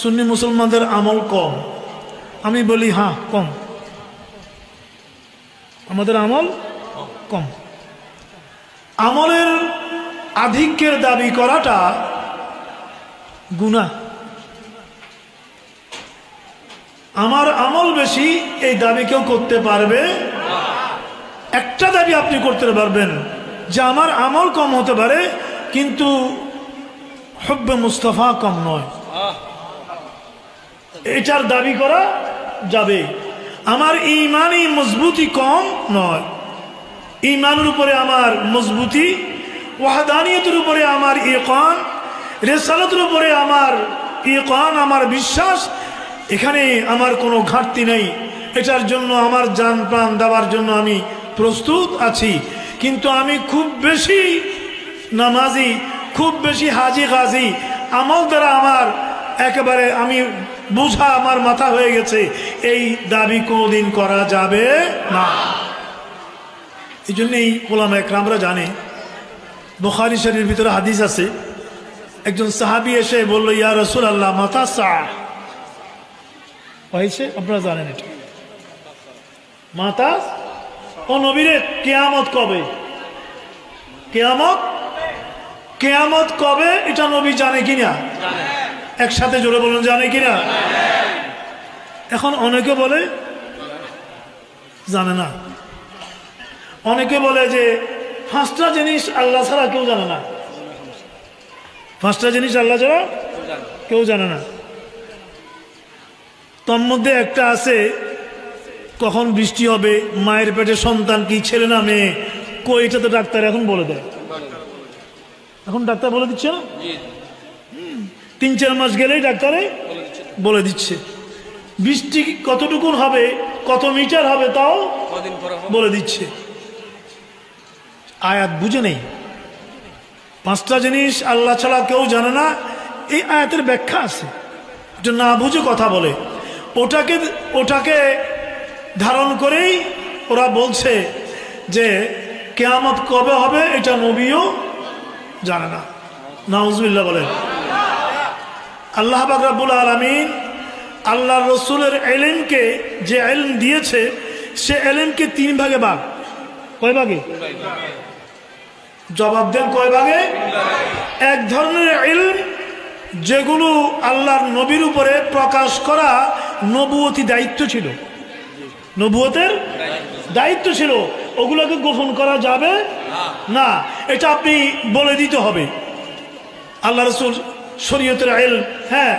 সুন্নি মুসলমানদের আমল কম। আমি বলি হ্যাঁ কম। আমাদের আমল কম। আমলের আধিক্যের দাবি করাটা গুণা আমার আমল বেশি, এই দাবি কেউ করতে পারবে? একটা দাবি আপনি করতে পারবেন যে আমার আমল কম হতে পারে, কিন্তু হব্বে মুস্তফা কম নয়। এটার দাবি করা যাবে। আমার ইমানই মজবুতি কম নয়। ইমানের উপরে আমার মজবুতি, ওয়াহাদানিয়তের উপরে আমার ইকান রেসালতের উপরে আমার ইকান আমার বিশ্বাস, এখানে আমার কোনো ঘাটতি নেই। এটার জন্য আমার যান প্রাণ দেওয়ার জন্য আমি প্রস্তুত আছি। কিন্তু আমি খুব বেশি নামাজি, খুব বেশি হাজি গাজি, আমল দ্বারা আমার একেবারে আমি বোঝা আমার মাথা হয়ে গেছে। এই দাবি কোনোদিন করা যাবে না। এই জন্যই কোলাম একরামরা জানে, বোখারি শরীর ভিতরে হাদিস আছে, একজন সাহাবি এসে বলল, ইয়া রসুল আল্লাহ মাথা হয়েছে? আপনারা জানেন এটা। মাতা ও নবীরে, কেয়ামত কবে? কেয়ামত? কেয়ামত কবে? এটা নবী জানে কিনা? একসাথে জোরে বলুন জানে কিনা? এখন অনেকে বলে জানে না। অনেকে বলে যে পাঁচটা জিনিস আল্লাহ ছাড়া কেউ জানে না। পাঁচটা জিনিস আল্লাহ ছাড়া কেউ জানে না। তোর মধ্যে একটা আছে কখন বৃষ্টি হবে মায়ের পেটে সন্তান কি ছেলে না মেয়ে? কইটা তো ডাক্তার এখন বলে দেয়। এখন ডাক্তার বলে দিচ্ছে না? হুম, তিন চার মাস গেলেই ডাক্তারে বলে দিচ্ছে। বৃষ্টি কতটুকুন হবে কত মিটার হবে তাও? বলে দিচ্ছে। আয়াত বুঝে নেই। পাঁচটা জিনিস আল্লাহ ছাড়া কেউ জানে না এই আয়াতের ব্যাখ্যা আছে। যে না বুঝে কথা বলে। ওটাকে ওটাকে ধারণ করেই ওরা বলছে যে কেয়ামত কবে হবে এটা নবীও জানে না। নাউজবিল্লা বলেন। আল্লাহ বাকরাবুল আলমিন আল্লাহ রসুলের এলেমকে যে এলম দিয়েছে, সে এলেমকে তিন ভাগে ভাগ। কয় ভাগে? জবাব দেন কয় ভাগে? এক ধরনের এলম যেগুলো আল্লাহর নবীর উপরে প্রকাশ করা নবুয়তি দায়িত্ব ছিল। নবুয়তের দায়িত্ব ছিল। ওগুলোকে গোপন করা যাবে না। এটা আপনি বলে দিতে হবে। আল্লাহ রসুল শরীয়তের এল হ্যাঁ